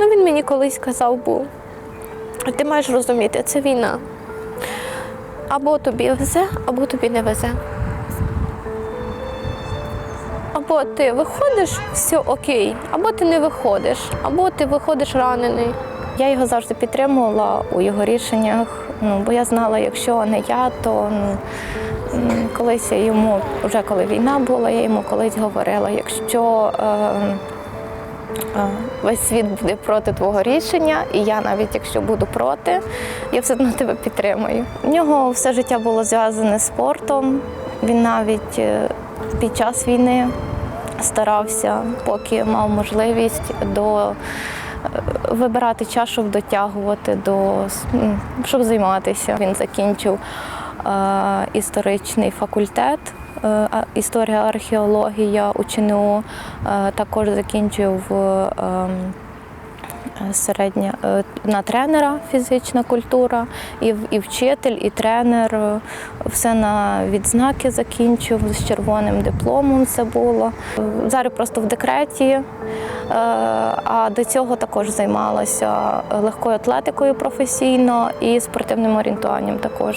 Ну, він мені колись казав був. Ти маєш розуміти, це війна. Або тобі везе, або тобі не везе. Або ти виходиш, все окей, або ти не виходиш, або ти виходиш ранений. Я його завжди підтримувала у його рішеннях, ну, бо я знала, якщо не я, то ну, колись я йому, вже коли війна була, я йому колись говорила, якщо е, весь світ буде проти твого рішення, і я навіть якщо буду проти, я все одно тебе підтримую. У нього все життя було зв'язане з спортом. Він навіть е, під час війни старався, поки мав можливість до е, вибирати час, щоб дотягувати до щоб займатися. Він закінчив е, історичний факультет. Е, Історія, археологія УЧНУ, е, також закінчив ем, середня е, на тренера фізична культура, і, і вчитель, і тренер. е, Все на відзнаки закінчив з червоним дипломом. Це було Е, зараз просто в декреті. е, А до цього також займалася легкою атлетикою професійно і спортивним орієнтуванням. Також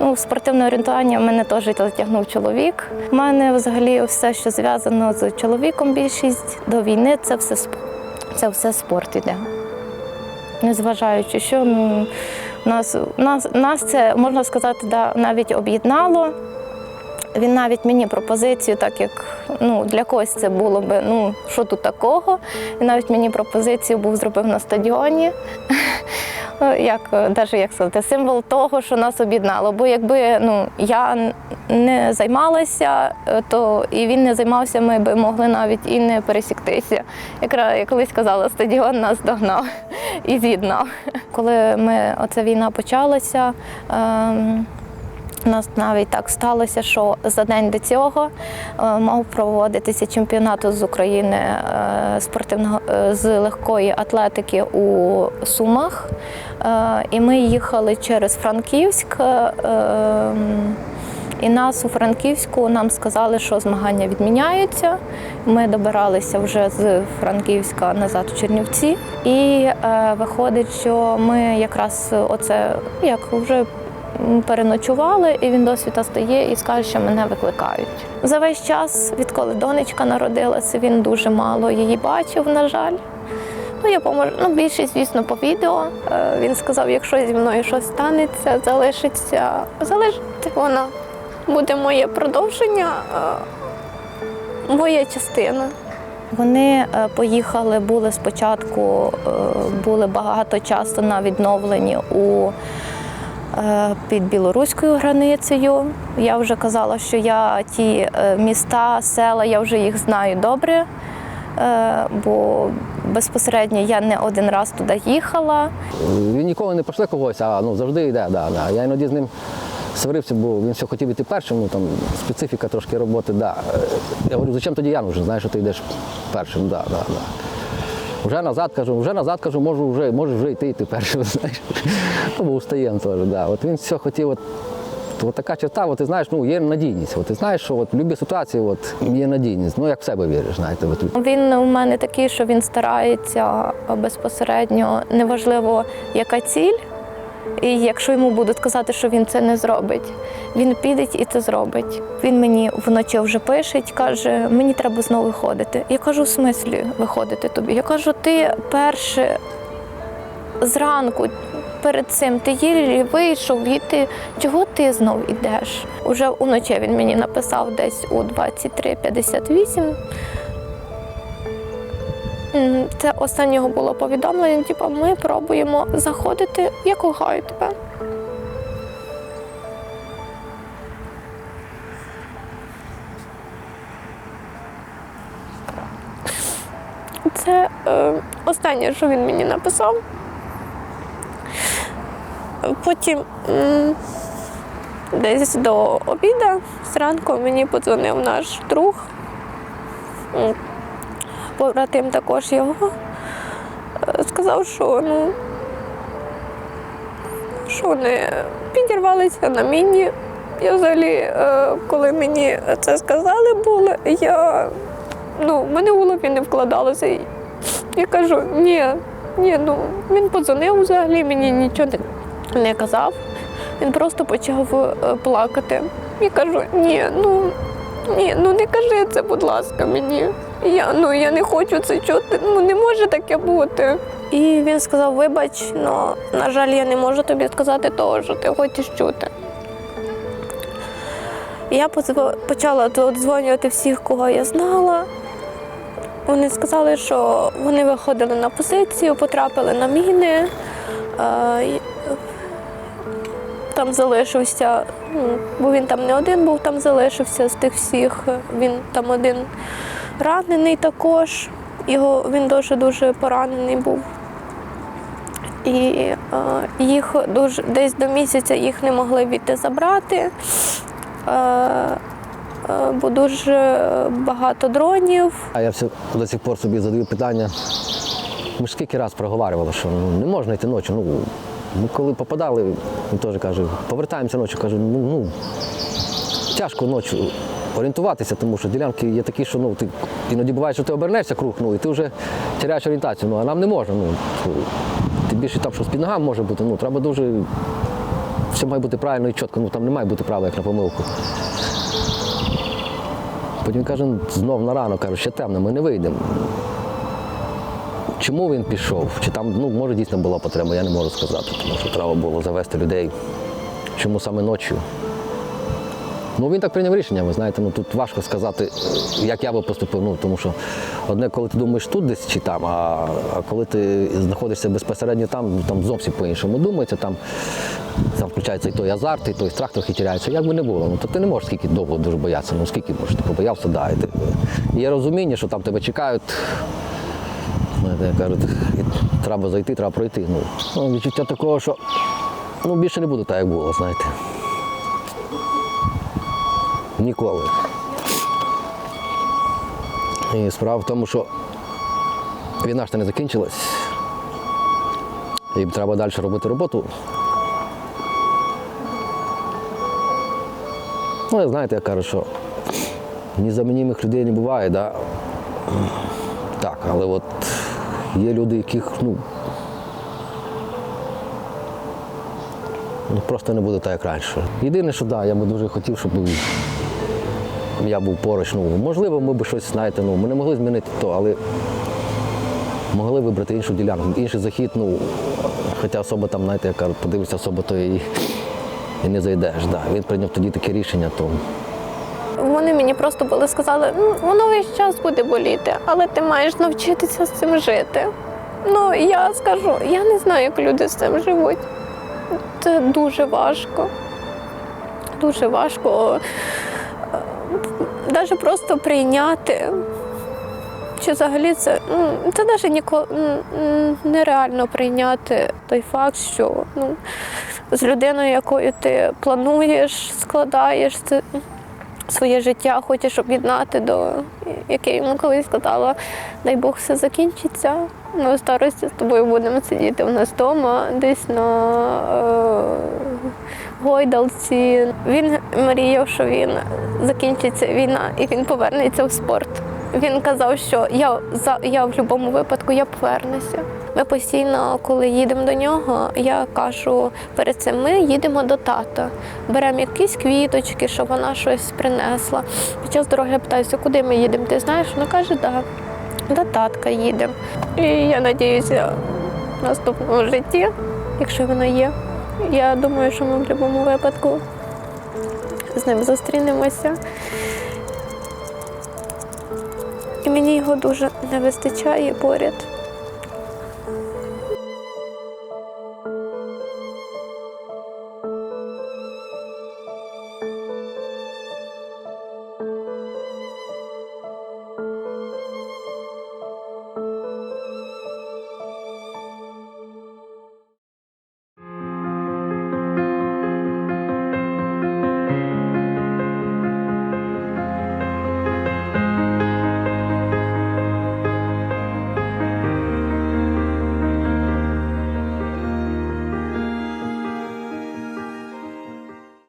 ну, спортивне орієнтування мене теж затягнув чоловік. У мене взагалі все, що зв'язано з чоловіком, більшість до війни, це все спорт це все спорт іде. Незважаючи, що ну, нас, нас, нас це, можна сказати, да, навіть об'єднало. Він навіть мені пропозицію, так як ну, для когось це було би, ну, що тут такого. Він навіть мені пропозицію був зробив на стадіоні. Як, навіть як сказати, символ того, що нас об'єднало. Бо якби ну, я не займалася, е, то і він не займався, ми б могли навіть і не пересіктися. Якраз я колись казала, стадіон нас догнав і з'єднав. Коли ми оця війна почалася. Ем, у нас навіть так сталося, що за день до цього е, мав проводитися чемпіонат з України е, спортивного е, з легкої атлетики у Сумах. І ми їхали через Франківськ. е, І нас у Франківську нам сказали, що змагання відміняються. Ми добиралися вже з Франківська назад в Чернівці. І е, виходить, що ми якраз оце як вже переночували, і він досвіта стає і скаже, що мене викликають. За весь час, відколи донечка народилася, він дуже мало її бачив, на жаль. Ну, я поможу. Ну, більшість, звісно, по відео. Е, Він сказав, якщо зі мною щось станеться, залишиться, залишиться вона. Буде моє продовження, е, моя частина. Вони е, поїхали, були спочатку, були багато часу на відновленні у під білоруською границею. Я вже казала, що я ті е, міста, села, я вже їх знаю добре, е, бо безпосередньо я не один раз туди їхала. Він ніколи не пошле когось, а ну, завжди йде. Да, да. Я іноді з ним сварився, бо він все хотів іти першим, ну там специфіка трошки роботи. Да. Е, Я говорю, зачем тоді я нужен? Знаєш, що ти йдеш першим. Да, да, да. Вже назад кажу, вже назад кажу, можу вже, можу вже йти, йти першим. Знаєш. Ну, бо устаємо теж. Да. От він все хотів. От, От така черта, от, ти знаєш, ну, є надійність. От, ти знаєш, що от, в будь-якій ситуації от, є надійність. Ну, як в себе віриш, знаєте. От, Він у мене такий, що він старається безпосередньо, неважливо, яка ціль. І якщо йому будуть казати, що він це не зробить, він піде і це зробить. Він мені вночі вже пише, каже, мені треба знову виходити. Я кажу, в смислі виходити тобі? Я кажу, ти перше зранку перед цим ти їлі вийшов, і ти чого ти знов ідеш? Уже уночі він мені написав десь у 23.58. Це останнього було повідомлення, типу, ми пробуємо заходити, я кохаю тебе. Це е, останнє, що він мені написав. Потім десь до обіду зранку мені подзвонив наш друг. Побратим також його. Е, Сказав, що ну, що вони підірвалися на міні. Я взагалі, е, коли мені це сказали, було, я ну, в мене в голові не вкладалося. Я кажу, ні, ні, ну він подзвонив взагалі, мені нічого не, казав. Він просто почав е, плакати. І кажу, ні, ну ні, ну не кажи це, будь ласка, мені. Я, ну, я не хочу це чути, ну не може таке бути. І він сказав: вибач, ну, на жаль, я не можу тобі сказати того, що ти хочеш чути. Я почала дзвонювати всіх, кого я знала. Вони сказали, що вони виходили на позицію, потрапили на міни. Там залишився, ну, бо він там не один був, там залишився з тих всіх. Він там один ранений також. Його він дуже дуже поранений був. І е, їх дуже десь до місяця їх не могли відти забрати. Е, е, бо дуже багато дронів. А я все до сих пор собі задаю питання. Ми ж скільки раз проговорювали, що ну, не можна йти ночі. Ну, ми коли попадали, він теж каже, повертаємося ночі, кажу, ну, ну тяжко ночі орієнтуватися, тому що ділянки є такі, що ну, ти іноді буває, що ти обернешся круг, ну, і ти вже теряєш орієнтацію. Ну, а нам не можна. Ну, тим більше там, що з під ногами може бути, ну, треба дуже. Все має бути правильно і чітко, ну там не має бути права, як на помилку. Потім каже, знов на ранок, каже, ще темно, ми не вийдемо. Чому він пішов? Чи там, ну, може, дійсно була потреба, я не можу сказати, тому що треба було завести людей. Чому саме ночі? Ну, він так прийняв рішення, ви знаєте, ну тут важко сказати, як я би поступив. Ну, тому що одне, коли ти думаєш тут десь чи там, а, а коли ти знаходишся безпосередньо там, там зовсім по-іншому думається, там, там включається і той азарт, і той страх трохи тіряється. Як би не було, ну то ти не можеш скільки довго дуже боятися, ну скільки можеш, ти побоявся, да. І ти, є розуміння, що там тебе чекають. Кажуть, треба зайти, треба пройти. Ну, ну, відчуття такого, що ну, більше не буде так, як було, знаєте. Ніколи. І справа в тому, що війна ж та не закінчилась. І треба далі робити роботу. Ну, ви знаєте, я кажу, що незамінімих людей не буває, да? так, але от є люди, яких ну, ну, просто не буде так, як раніше. Єдине, що да, я би дуже хотів, щоб я був поруч. Ну, можливо, ми б щось, знаєте, ну, ми не могли змінити то, але могли вибрати іншу ділянку, інший захід, ну, хоча особа там, знаєте, яка подивишся особа, то і, і не зайдеш. Да. Він прийняв тоді таке рішення, то Вони мені просто були сказали, ну воно весь час буде боліти, але ти маєш навчитися з цим жити. Ну я скажу, я не знаю, як люди з цим живуть. Це дуже важко. Дуже важко навіть просто прийняти. Чи взагалі це, ну, це навіть ніколи нереально прийняти той факт, що ну, з людиною, якою ти плануєш, складаєш це своє життя, хочеш об'єднати до яке йому колись сказала, дай Бог все закінчиться. Ми у старості з тобою будемо сидіти у нас вдома, десь на е, гойдалці. Він мріяв, що він закінчиться війна і він повернеться в спорт. Він казав, що я за я в будь-якому випадку я повернуся. Ми постійно, коли їдемо до нього, я кажу перед цим ми їдемо до тата, беремо якісь квіточки, щоб вона щось принесла. Під час дороги я питаюся, куди ми їдемо? Ти знаєш? Вона каже, да, до татка їдемо. І я надіюся, в наступному житті, якщо воно є, я думаю, що ми в будь-якому випадку з ним зустрінемося. І мені його дуже не вистачає поряд.